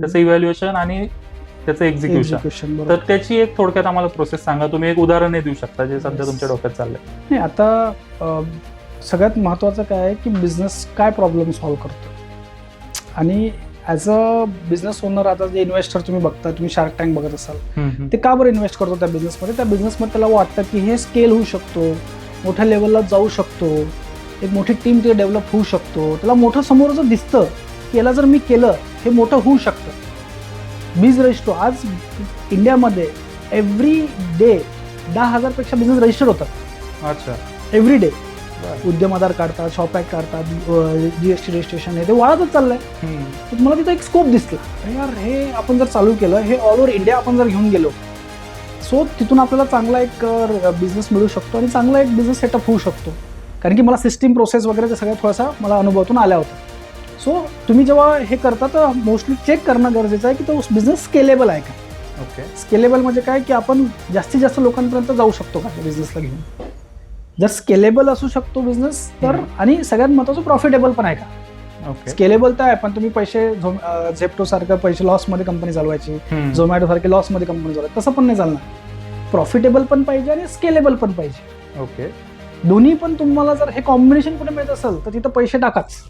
त्याचं इव्हॅल्युएशन आणि त्याचं एक्झिक्युशन तर त्याची एक थोडक्यात आम्हाला प्रोसेस सांगा. तुम्ही एक उदाहरण देऊ शकता जे सध्या. तुमच्या डोक्यात चाललंय. नाही आता सगळ्यात महत्त्वाचं काय आहे की बिझनेस काय प्रॉब्लेम सॉल्व्ह करतो? आणि ॲज अ बिझनेस ओनर आता जे इन्व्हेस्टर तुम्ही बघता तुम्ही शार्क टँक बघत असाल ते का बरं इन्व्हेस्ट करतो त्या बिझनेसमध्ये त्या बिझनेसमध्ये त्याला वाटतं की हे स्केल होऊ शकतो मोठ्या लेवलला जाऊ शकतो एक मोठी टीम ते डेव्हलप होऊ शकतो त्याला मोठं समोर जर दिसतं. याला जर मी केलं हे मोठं होऊ शकतं. बीज रजिस्टो आज इंडियामध्ये एव्हरी डे दहा हजारपेक्षा बिझनेस रजिस्टर होतात. अच्छा. एव्हरी डे उद्यम आधार काढतात शॉप ॲक्ट काढतात जी एस टी रजिस्ट्रेशन आहे ते वाढतच चाललंय. तर मला तिथं एक स्कोप दिसला. यार हे आपण जर चालू केलं हे ऑल ओव्हर इंडिया आपण जर घेऊन गेलो सो तिथून आपल्याला चांगला एक बिझनेस मिळू शकतो आणि चांगला एक बिझनेस सेटअप होऊ शकतो. कारण की मला सिस्टीम प्रोसेस वगैरे ते सगळं थोडासा मला अनुभवातून आल्या होत्या. सो तुम्ही जेव्हा हे करता तर मोस्टली चेक करणं गरजेचं आहे की तो बिझनेस स्केलेबल आहे का? ओके स्केलेबल म्हणजे काय? की आपण जास्तीत जास्त लोकांपर्यंत जाऊ शकतो का बिझनेसला घेऊन? जर स्केलेबल असू शकतो बिझनेस तर आणि सगळ्यात महत्त्वाचं प्रॉफिटेबल पण आहे का? स्केलेबल तर आहे पण तुम्ही पैसे झेप्टो सारखं पैसे लॉसमध्ये कंपनी चालवायची. झोमॅटो सारखे लॉसमध्ये कंपनी चालवायची तसं पण नाही चालणार. प्रॉफिटेबल पण पाहिजे आणि स्केलेबल पण पाहिजे. ओके दोन्ही पण तुम्हाला जर हे कॉम्बिनेशन कुठे मिळत असेल तर तिथं पैसे टाकाच.